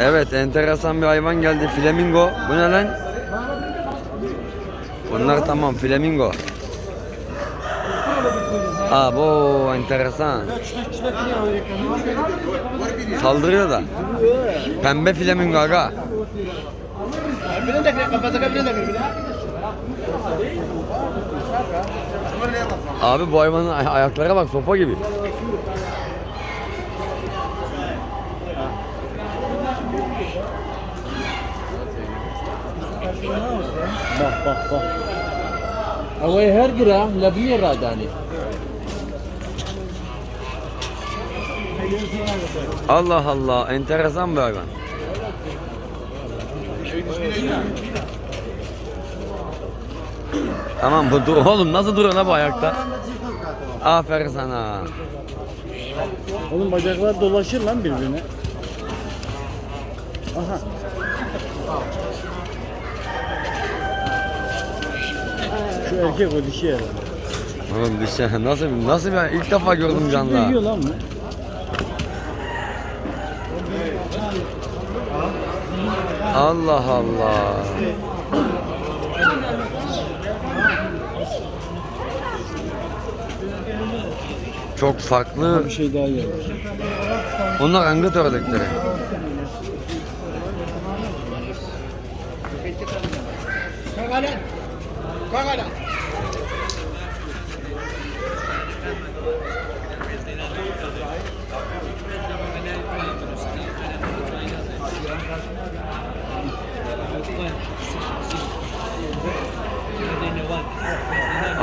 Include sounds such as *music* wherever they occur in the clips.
Evet enteresan bir hayvan geldi. Flamingo. Bu ne lan? Bunlar tamam flamingo. Aa bu enteresan. Saldırıyor da. Pembe flamingo aga. Abi bu hayvanın ay- ayaklara bak sopa gibi. Bak bak bak. Ama her gira labni radani. Allah Allah enteresan bir hayvan. Tamam bu dur oğlum nasıl duruyor la bu ayakta? Aferin sana. Oğlum bacaklar dolaşır lan birbirine. Aha. Şu erkek o dişi herhalde. Oğlum şey *laughs* nasıl nasıl bir ilk defa gördüm Ne canlı. yiyor lan bu? Allah Allah. Çok farklı. Bir şey daha yiyor. Onlar hangi ördekleri?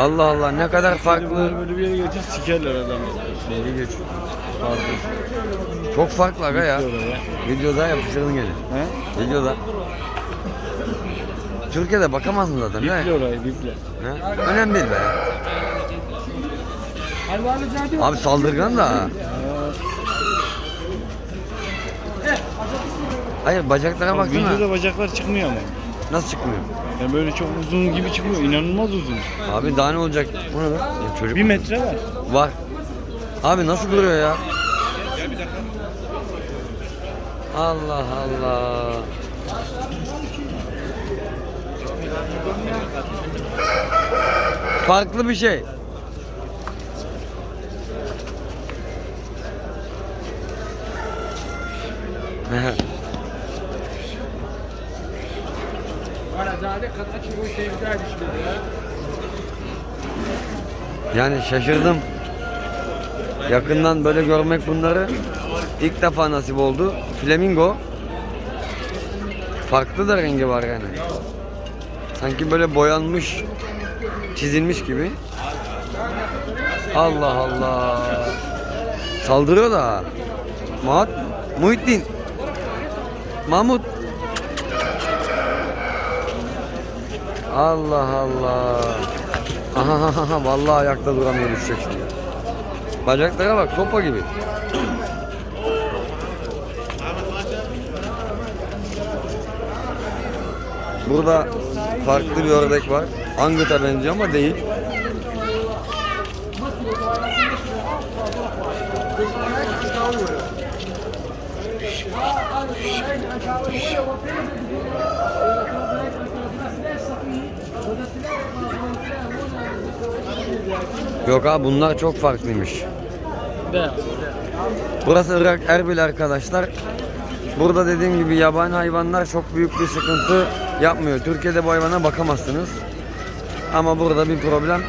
Allah Allah ne kadar farklı. Böyle bir yere getir sikerler adamı. Beni geç. Çok farklı aga ya. Videoda yapıştırdın gene. He? Videoda. Türkiye'de bakamazsın zaten. Biple orayı biple. Ne? Önemli değil be. Abi saldırgan da. ha. Hayır bacaklara Bak, baksana. videoda bacaklar çıkmıyor ama. Nasıl çıkmıyor? Yani böyle çok uzun gibi çıkmıyor. İnanılmaz uzun. Abi daha ne olacak? Bu ne lan? Ya çocuk Bir metre var. var. Abi nasıl duruyor ya? Allah Allah. Farklı bir şey. Yani şaşırdım. Yakından böyle görmek bunları ilk defa nasip oldu. Flamingo. Farklı da rengi var yani. Sanki böyle boyanmış, çizilmiş gibi. Allah Allah. Saldırıyor da. Mahmut, Muhittin. Mahmut. Allah Allah. Vallahi ayakta duramıyor düşecek şimdi. Bacaklara bak sopa gibi. Burada farklı bir ördek var. Angıt'a benziyor ama değil. Yok abi bunlar çok farklıymış. Burası Irak Erbil arkadaşlar. Burada dediğim gibi yabani hayvanlar çok büyük bir sıkıntı yapmıyor. Türkiye'de bu hayvana bakamazsınız. Ama burada bir problem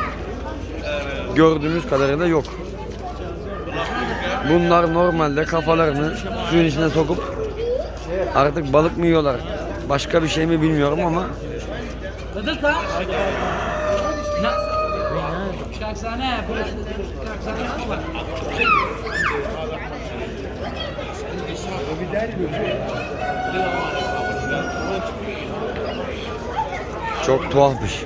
gördüğümüz kadarıyla yok. Bunlar normalde kafalarını suyun içine sokup artık balık mı yiyorlar başka bir şey mi bilmiyorum ama شاك سنة شاك سنة çok tuhafmış.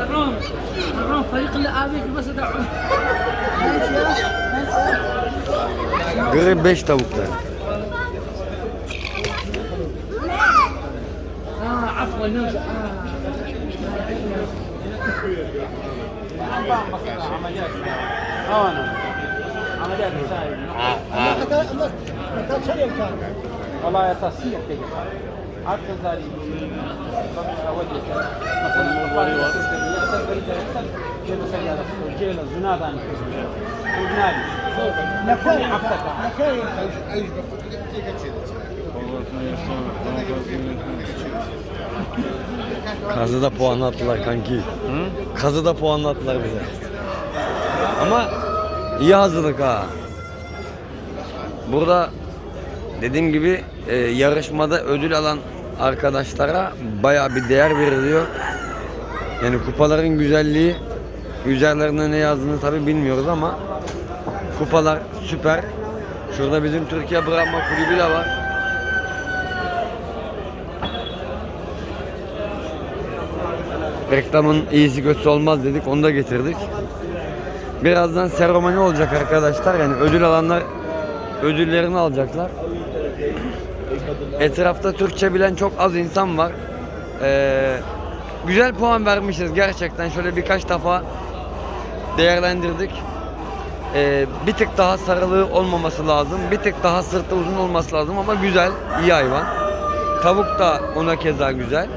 الروم الروم فريق اللي ابيك بس ادعم Grip 5 عفوا عمليات والله تصير كذا عاد تزالي وجهك مثلا يحصل يحصل يحصل جيل سيارة جيل زنادة وزنادي Kazıda puan attılar kanki. Hı? Kazıda puan attılar bize. Ama iyi hazırlık ha. Burada dediğim gibi e, yarışmada ödül alan arkadaşlara baya bir değer veriliyor. Yani kupaların güzelliği üzerlerine ne yazdığını tabi bilmiyoruz ama kupalar süper. Şurada bizim Türkiye Bırakma Kulübü de var. Reklamın iyisi kötüsü olmaz dedik onu da getirdik. Birazdan seremoni olacak arkadaşlar yani ödül alanlar ödüllerini alacaklar. Etrafta Türkçe bilen çok az insan var. Ee, güzel puan vermişiz gerçekten şöyle birkaç defa değerlendirdik. Ee, bir tık daha sarılığı olmaması lazım. Bir tık daha sırtı uzun olması lazım ama güzel, iyi hayvan. Tavuk da ona keza güzel.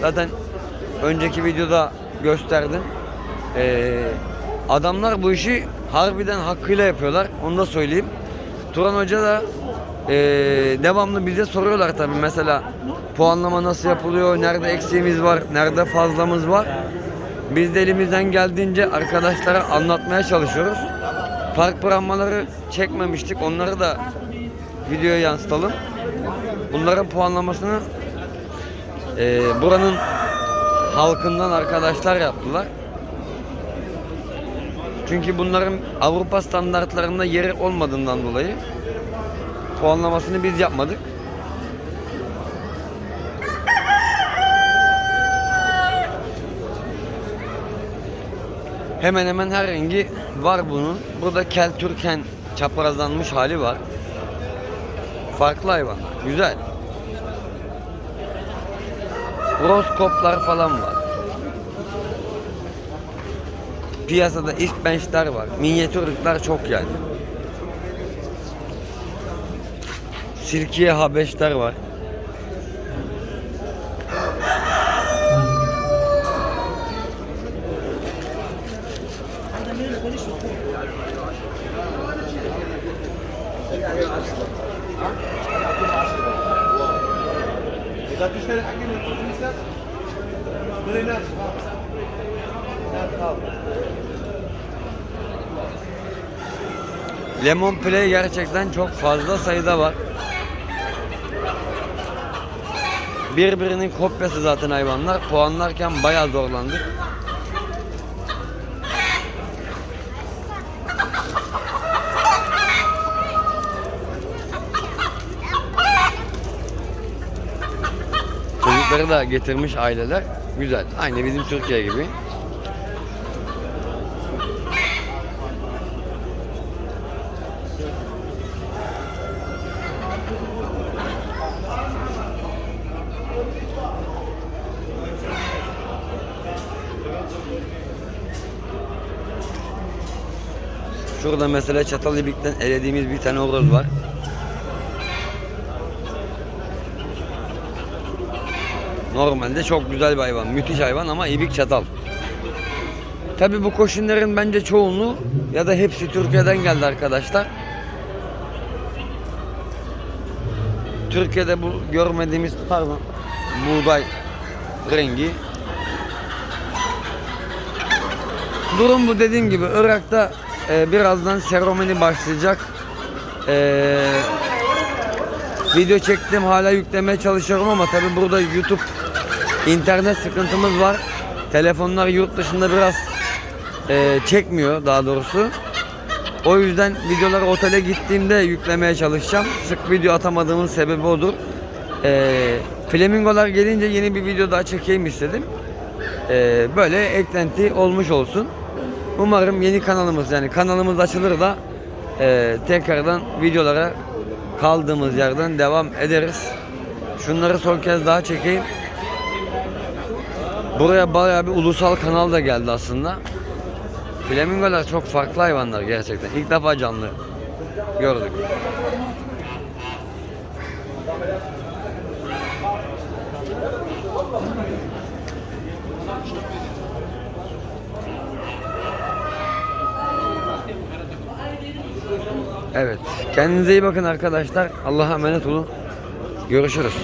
Zaten önceki videoda gösterdim. Ee, adamlar bu işi harbiden hakkıyla yapıyorlar. Onu da söyleyeyim. Turan Hoca da ee, devamlı bize soruyorlar tabii mesela puanlama nasıl yapılıyor, nerede eksiğimiz var, nerede fazlamız var. Biz de elimizden geldiğince arkadaşlara anlatmaya çalışıyoruz. Park bırakmaları çekmemiştik. Onları da videoya yansıtalım. Bunların puanlamasını ee, buranın halkından arkadaşlar yaptılar. Çünkü bunların Avrupa standartlarında yeri olmadığından dolayı puanlamasını biz yapmadık. Hemen hemen her rengi var bunun. Burada kel türken çaprazlanmış hali var. Farklı hayvanlar. Güzel. Roskoplar falan var. Piyasada ispençler var. Minyatürlükler çok yani. Sirkiye habeşler var. Lemon Play gerçekten çok fazla sayıda var. Birbirinin kopyası zaten hayvanlar. Puanlarken bayağı zorlandık. Çocukları da getirmiş aileler. Güzel. Aynı bizim Türkiye gibi. Şurada mesela Çatalibik'ten elediğimiz bir tane horoz var. Normalde çok güzel bir hayvan, müthiş hayvan ama ibik çatal. Tabi bu koşunların bence çoğunluğu ya da hepsi Türkiye'den geldi arkadaşlar. Türkiye'de bu görmediğimiz pardon buğday rengi. Durum bu dediğim gibi Irak'ta e, birazdan seremoni başlayacak. E, video çektim hala yüklemeye çalışıyorum ama tabi burada YouTube internet sıkıntımız var. Telefonlar yurt dışında biraz e, çekmiyor daha doğrusu. O yüzden videoları otele gittiğimde yüklemeye çalışacağım. Sık video atamadığımın sebebi odur. E, flamingolar gelince yeni bir video daha çekeyim istedim. E, böyle eklenti olmuş olsun. Umarım yeni kanalımız yani kanalımız açılır da e, tekrardan videolara kaldığımız yerden devam ederiz. Şunları son kez daha çekeyim. Buraya bayağı bir ulusal kanal da geldi aslında. Flamingolar çok farklı hayvanlar gerçekten. İlk defa canlı gördük. Evet. Kendinize iyi bakın arkadaşlar. Allah'a emanet olun. Görüşürüz.